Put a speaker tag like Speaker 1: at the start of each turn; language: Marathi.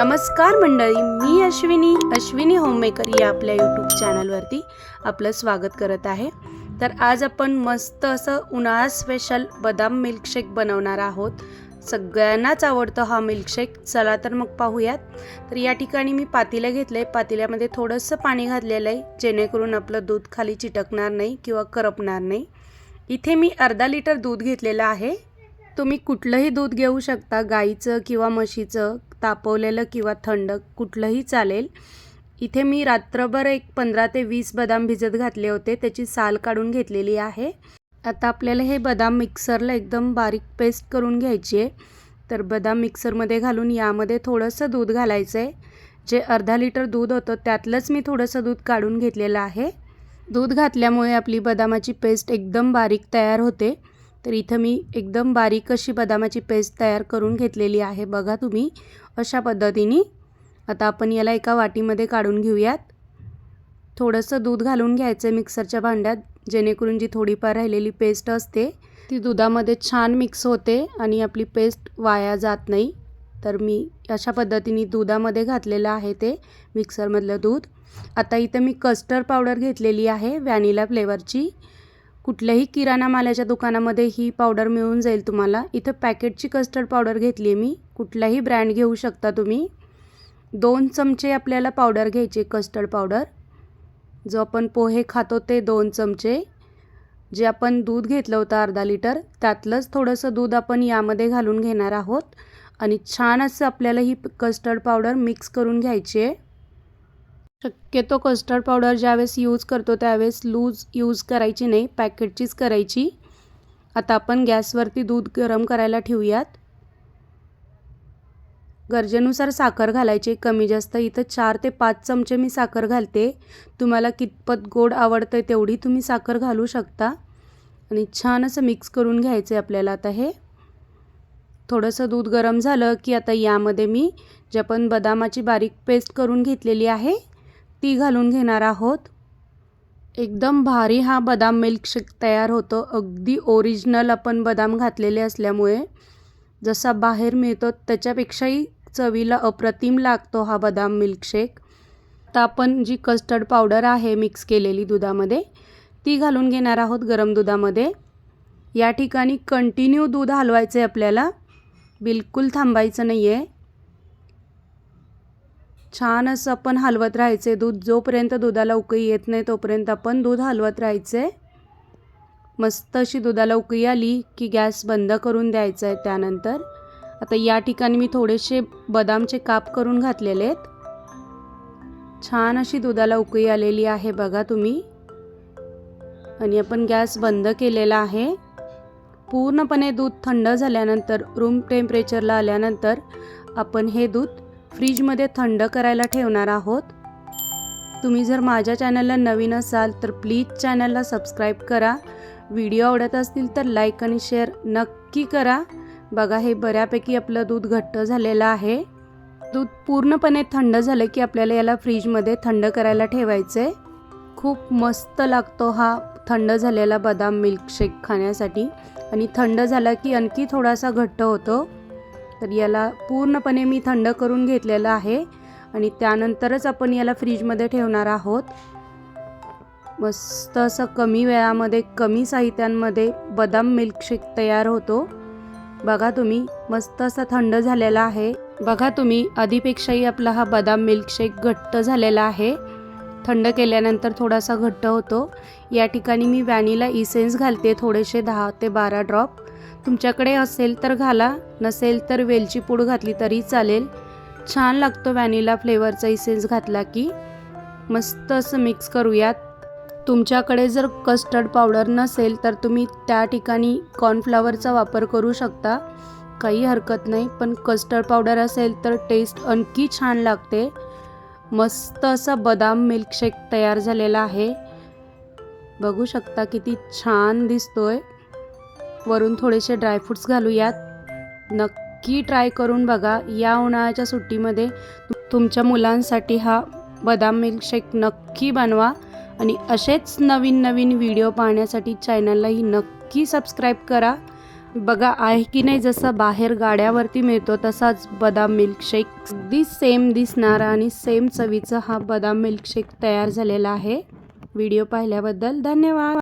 Speaker 1: नमस्कार मंडळी मी अश्विनी. अश्विनी होममेकर या आपल्या यूट्यूब चॅनलवरती आपलं स्वागत करत आहे. तर आज आपण मस्त असं उन्हाळा स्पेशल बदाम मिल्कशेक बनवणार आहोत. सगळ्यांनाच आवडतो हा मिल्कशेक चला तर मग पाहूयात. तर या ठिकाणी मी पातेलं घेतलं आहे पातेल्यामध्ये थोडंसं पाणी घातलेलं आहे जेणेकरून आपलं दूध खाली चिटकणार नाही किंवा करपणार नाही. इथे मी अर्धा लिटर दूध घेतलेलं आहे. तुम्ही कुठलंही दूध घेऊ शकता गाईचं किंवा म्हशीचं. तापवलेलं किंवा थंड कुठलंही चालेल. इथे मी रात्रभर एक पंधरा ते वीस बदाम भिजत घातले होते. त्याची साल काढून घेतलेली आहे. आता आपल्याला हे बदाम मिक्सरला एकदम बारीक पेस्ट करून घ्यायची आहे. तर बदाम मिक्सरमध्ये घालून यामध्ये थोडंसं दूध घालायचं आहे जे अर्धा लिटर दूध होतं त्यातलंच मी थोडंसं दूध काढून घेतलेलं आहे. दूध घातल्यामुळे आपली बदामाची पेस्ट एकदम बारीक तयार होते. तर इथं मी एकदम बारीक अशी बदामाची पेस्ट तयार करून घेतलेली आहे. बघा तुम्ही अशा पद्धतीने. आता आपण याला एका वाटीमध्ये काढून घेऊयात. थोडंसं दूध घालून घ्यायचं मिक्सरच्या भांड्यात जेणेकरून जी थोडीफार राहिलेली पेस्ट असते ती दुधामध्ये छान मिक्स होते आणि आपली पेस्ट वाया जात नाही. तर मी अशा पद्धतीने दुधामध्ये घातलेलं आहे ते मिक्सरमधलं दूध. आता इथं मी कस्टर्ड पावडर घेतलेली आहे व्हॅनिला फ्लेवरची. कुठल्याही किराणा मालाच्या दुकानामध्ये ही पावडर मिळून जाईल तुम्हाला. इथं पॅकेटची कस्टर्ड पावडर घेतली आहे मी. कुठलाही ब्रँड घेऊ शकता तुम्ही. दोन चमचे आपल्याला पावडर घ्यायचे कस्टर्ड पावडर. जो आपण पोहे खातो ते दोन चमचे. जे आपण दूध घेतलं होतं अर्धा लिटर त्यातलंच थोडंसं दूध आपण यामध्ये घालून घेणार आहोत. आणि छान असं आपल्याला ही कस्टर्ड पावडर मिक्स करून घ्यायची आहे. शक्यतो कस्टर्ड पावडर ज्यावेळेस यूज करतो त्यावेळेस लूज यूज करायची नाही पॅकेटचीच करायची. आता आपण गॅसवरती दूध गरम करायला ठेवूयात. गरजेनुसार साखर घालायची कमी जास्त. इथं चार ते पाच चमचे मी साखर घालते. तुम्हाला कितपत गोड आवडतं आहे तेवढी तुम्ही साखर घालू शकता. आणि छान असं मिक्स करून घ्यायचं आहे आपल्याला आता हे. थोडंसं दूध गरम झालं की आता यामध्ये मी जे आपण बदामाची बारीक पेस्ट करून घेतलेली आहे ती घालून घेणार आहोत? एकदम भारी हा बदाम मिल्कशेक तयार होतो. अगदी ओरिजिनल आपण बदाम घातलेले असल्यामुळे जसा बाहेर मिळतो त्याच्यापेक्षाही चवीला अप्रतिम लागतो हा बदाम मिल्कशेक आता आपण जी कस्टर्ड पावडर आहे मिक्स केलेली दुधामध्ये ती घालून घेणार आहोत गरम दुधामध्ये. या ठिकाणी कंटिन्यू दूध हलवायचं आहे आपल्याला. बिलकुल थांबायचं नाही आहे छान असं आपण हलवत राहायचे. दूध जोपर्यंत दुधाला उकळी येत नाही तोपर्यंत आपण दूध हलवत राहायचे. मस्त अशी दुधाला उकळी आली की गॅस बंद करून द्यायचा आहे त्यानंतर. आता या ठिकाणी मी थोडेसे बदामचे काप करून घातलेले आहेत. छान अशी दुधाला उकळी आलेली आहे बघा तुम्ही. आणि आपण गॅस बंद केलेला आहे. पूर्णपणे दूध थंड झाल्यानंतर रूम टेम्परेचरला आल्यानंतर आपण हे दूध फ्रीजमध्ये थंड करायला ठेवणार आहोत? तुम्ही जर माझ्या चॅनलला नवीन असाल तर प्लीज चॅनलला सबस्क्राईब करा. व्हिडिओ आवडत असतील तर लाईक आणि शेअर नक्की करा. बघा हे बऱ्यापैकी आपलं दूध घट्ट झालेलं आहे. दूध पूर्णपणे थंड झालं की आपल्याला याला फ्रीजमध्ये थंड करायला ठेवायचं आहे खूप मस्त लागतो हा थंड झालेला बदाम मिल्कशेक खाण्यासाठी. आणि थंड झाला की आणखी थोडासा घट्ट होतो. तर याला पूर्णपणे मी थंड करून घेतलेलं आहे आणि त्यानंतरच आपण याला फ्रीजमध्ये ठेवणार आहोत. मस्त असं कमी वेळामध्ये कमी साहित्यांमध्ये बदाम मिल्कशेक तयार होतो. बघा तुम्ही मस्त असा थंड झालेला आहे. बघा तुम्ही आधीपेक्षाही आपला हा बदाम मिल्कशेक घट्ट झालेला आहे. थंड केल्यानंतर थोडासा घट्ट होतो. या ठिकाणी मी व्हॅनिला इसेन्स घालते थोडेसे दहा ते बारा ड्रॉप. तुमच्याकडे असेल तर घाला नसेल तर वेलची पूड घातली तरी चालेल. छान लागतो व्हॅनिला फ्लेवरचा इसेन्स घातला की. मस्त असं मिक्स करूयात. तुमच्याकडे जर कस्टर्ड पावडर नसेल तर तुम्ही त्या ठिकाणी कॉर्नफ्लॉवरचा वापर करू शकता. काही हरकत नाही पण कस्टर्ड पावडर असेल तर टेस्ट आणखी छान लागते. मस्त असा बदाम मिल्कशेक तयार झालेला आहे. बघू शकता किती छान दिसतोय. वरून थोडेसे ड्रायफ्रूट्स घालूयात. नक्की ट्राय करून बघा. या उन्हाळ्याच्या सुट्टीमध्ये तुमच्या मुलांसाठी हा बदाम मिल्कशेक नक्की बनवा आणि असेच नवीन नवीन व्हिडिओ पाहण्यासाठी चॅनललाही नक्की सबस्क्राईब करा. बघा आहे की नाही जसं बाहेर गाड्यावरती मिळतो तसाच बदाम मिल्कशेक अगदी सेम दिसणारा आणि सेम चवीचा हा बदाम मिल्कशेक तयार झालेला आहे. व्हिडिओ पाहिल्याबद्दल धन्यवाद.